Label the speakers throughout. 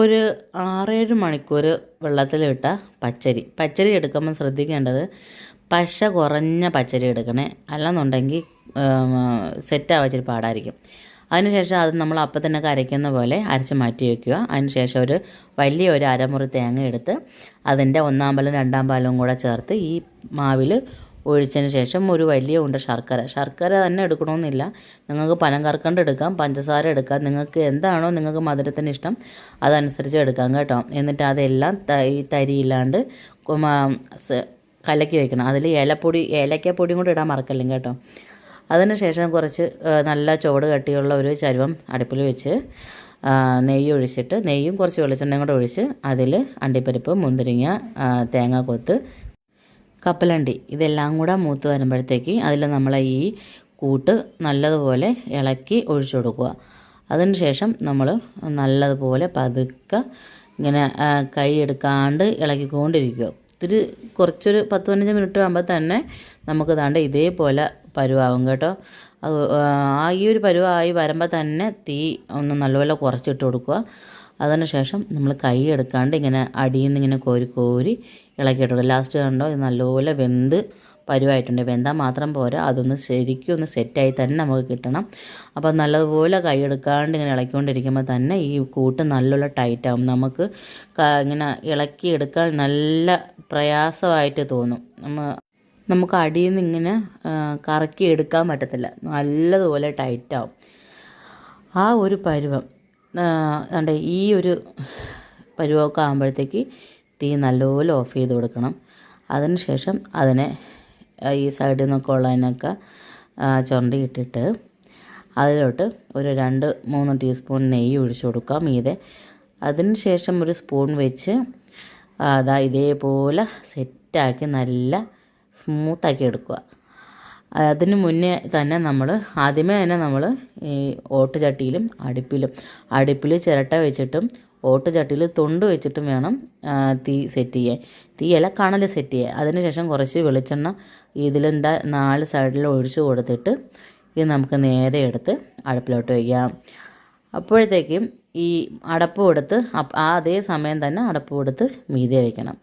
Speaker 1: ഒരു ആറേഴ് മണിക്കൂർ വെള്ളത്തിലിട്ട പച്ചരി. പച്ചരി എടുക്കുമ്പോൾ ശ്രദ്ധിക്കേണ്ടത് പശ കുറഞ്ഞ പച്ചരി എടുക്കണേ. അല്ലെന്നുണ്ടെങ്കിൽ സെറ്റാവാൻ ഇച്ചിരി പാടായിരിക്കും. അതിനുശേഷം അത് നമ്മൾ അപ്പം തന്നെ കരയ്ക്കുന്ന പോലെ അരച്ച് മാറ്റി വയ്ക്കുക അതിനുശേഷം ഒരു വലിയ ഒരു അരമുറി തേങ്ങ എടുത്ത് അതിന്റെ ഒന്നാം പാലും രണ്ടാം പാലും കൂടെ ചേർത്ത് ഈ മാവിൽ ഒഴിച്ചതിന് ശേഷം ഒരു വലിയ ഉണ്ട് ശർക്കര. ശർക്കര തന്നെ എടുക്കണമെന്നില്ല. നിങ്ങൾക്ക് പനം കറക്കണ്ട് എടുക്കാം പഞ്ചസാര എടുക്കാം. നിങ്ങൾക്ക് എന്താണോ നിങ്ങൾക്ക് മധുരത്തിന് ഇഷ്ടം അതനുസരിച്ച് എടുക്കാം കേട്ടോ. എന്നിട്ട് അതെല്ലാം ഈ തരിയില്ലാണ്ട് കലക്കി വയ്ക്കണം അതിൽ ഏലപ്പൊടി ഏലക്കപ്പൊടിയും കൂടി ഇടാൻ മറക്കല്ലേ കേട്ടോ. അതിന് ശേഷം കുറച്ച് നല്ല ചുവട് കട്ടിയുള്ള ഒരു ചരുവം അടുപ്പിൽ വെച്ച് നെയ്യ് ഒഴിച്ചിട്ട് നെയ്യും കുറച്ച് വെളിച്ചെണ്ണയും കൂടെ ഒഴിച്ച് അതിൽ അണ്ടിപ്പരിപ്പ് മുന്തിരിങ്ങ തേങ്ങ തേങ്ങാക്കൊത്ത് കപ്പലണ്ടി. ഇതെല്ലാം കൂടെ മൂത്ത് വരുമ്പോഴത്തേക്ക് അതിൽ നമ്മൾ ഈ കൂട്ട് നല്ലതുപോലെ ഇളക്കി ഒഴിച്ചു കൊടുക്കുക. അതിന് ശേഷം നമ്മൾ നല്ലതുപോലെ പതുക്കെ ഇങ്ങനെ കൈ എടുക്കാണ്ട് ഇളക്കിക്കൊണ്ടിരിക്കുക. ഒത്തിരി കുറച്ചൊരു പത്ത് പതിനഞ്ച് മിനിറ്റ് ആകുമ്പോൾ തന്നെ നമുക്ക് താണ്ട് ഇതേപോലെ പരുവാകും കേട്ടോ. അത് ആ ഈ ഒരു പരുവായി വരുമ്പോൾ തന്നെ തീ ഒന്ന് നല്ലപോലെ കുറച്ചിട്ട് കൊടുക്കുക. അതിനുശേഷം നമ്മൾ കൈ എടുക്കാണ്ട് ഇങ്ങനെ അടിയിൽ നിന്ന് ഇങ്ങനെ കോരി കോരി ഇളക്കിയിട്ടുണ്ട്. ലാസ്റ്റ് കണ്ടോ? ഇത് നല്ലപോലെ വെന്ത് പരുവായിട്ടുണ്ട്. വെന്താൽ മാത്രം പോരാ. അതൊന്ന് ശരിക്കും ഒന്ന് സെറ്റായി തന്നെ നമുക്ക് കിട്ടണം. അപ്പോൾ നല്ലതുപോലെ കൈ എടുക്കാണ്ട് ഇങ്ങനെ ഇളക്കിക്കൊണ്ടിരിക്കുമ്പോൾ തന്നെ ഈ കൂട്ട് നല്ലോണം ടൈറ്റ് ആവും. നമുക്ക് ഇങ്ങനെ ഇളക്കി എടുക്കാൻ നല്ല പ്രയാസമായിട്ട് തോന്നും. നമ്മൾ നമുക്ക് അടിയിൽ നിന്ന് ഇങ്ങനെ കറക്കി എടുക്കാൻ പറ്റത്തില്ല. നല്ലതുപോലെ ടൈറ്റാവും ആ ഒരു പരുവം. അതെ ഈ ഒരു പരുവമൊക്കെ ആകുമ്പോഴത്തേക്ക് തീ നല്ലപോലെ ഓഫ് ചെയ്ത് കൊടുക്കണം. അതിന് ശേഷം അതിനെ ഈ സൈഡിൽ നിന്നൊക്കെ ഉള്ളതിനൊക്കെ ആ, ചുരണ്ടി ഇട്ടിട്ട് അതിലോട്ട് ഒരു രണ്ട് മൂന്ന് ടീസ്പൂൺ നെയ്യ് ഒഴിച്ചു കൊടുക്കാം മീതെ. അതിന് ശേഷം ഒരു സ്പൂൺ വെച്ച് അതാ ഇതേപോലെ സെറ്റാക്കി നല്ല സ്മൂത്താക്കി എടുക്കുക. അതിന് മുന്നേ തന്നെ നമ്മൾ ആദ്യമേ തന്നെ നമ്മൾ ഈ ഓട്ടുചട്ടിയിലും അടുപ്പിലും അടുപ്പിൽ ചിരട്ട വെച്ചിട്ടും ഓട്ടുചട്ടിയിൽ തൊണ്ട് വെച്ചിട്ടും വേണം തീ സെറ്റ് ചെയ്യാൻ. തീയല്ല കണൽ സെറ്റ് ചെയ്യാൻ. അതിനുശേഷം കുറച്ച് വെളിച്ചെണ്ണ ഇതിലെന്താ നാല് സൈഡിൽ ഒഴിച്ചു കൊടുത്തിട്ട് ഇത് നമുക്ക് നേരെ എടുത്ത് അടുപ്പിലോട്ട് വയ്ക്കാം അപ്പോഴത്തേക്കും ഈ അടപ്പ് കൊടുത്ത് ആ അതേ സമയം തന്നെ അടപ്പ് കൊടുത്ത് മീതെ വയ്ക്കണം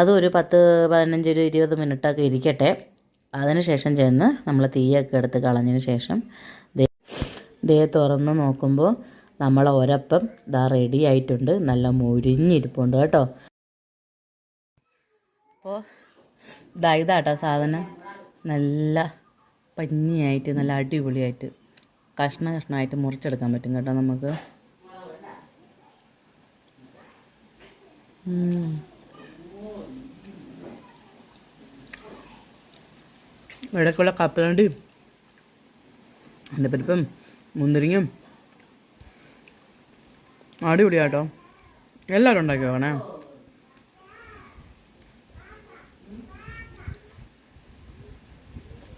Speaker 1: അതൊരു പത്ത് പതിനഞ്ചൊരു ഇരുപത് മിനിറ്റൊക്കെ ഇരിക്കട്ടെ. അതിനുശേഷം ചെന്ന് നമ്മൾ തീയൊക്കെ എടുത്ത് കളഞ്ഞതിന് ശേഷം ദേ തുറന്ന് നോക്കുമ്പോൾ നമ്മളെ ഒരപ്പം ഇതാ റെഡി ആയിട്ടുണ്ട്. നല്ല മുരിഞ്ഞിരിപ്പുണ്ട് കേട്ടോ. അപ്പോൾ ഇതാ ഇതാട്ടോ സാധനം. നല്ല പഞ്ഞിയായിട്ട് നല്ല അടിപൊളിയായിട്ട് കഷ്ണ കഷ്ണമായിട്ട് മുറിച്ചെടുക്കാൻ പറ്റും കേട്ടോ നമുക്ക്. ഇടയ്ക്കുള്ള കപ്പലണ്ടിയും അണ്ടിപ്പരിപ്പും മുന്തിരിങ്ങയും. അടിപൊളിയാട്ടോ. എല്ലാവരും ഉണ്ടാക്കി നോക്കണേ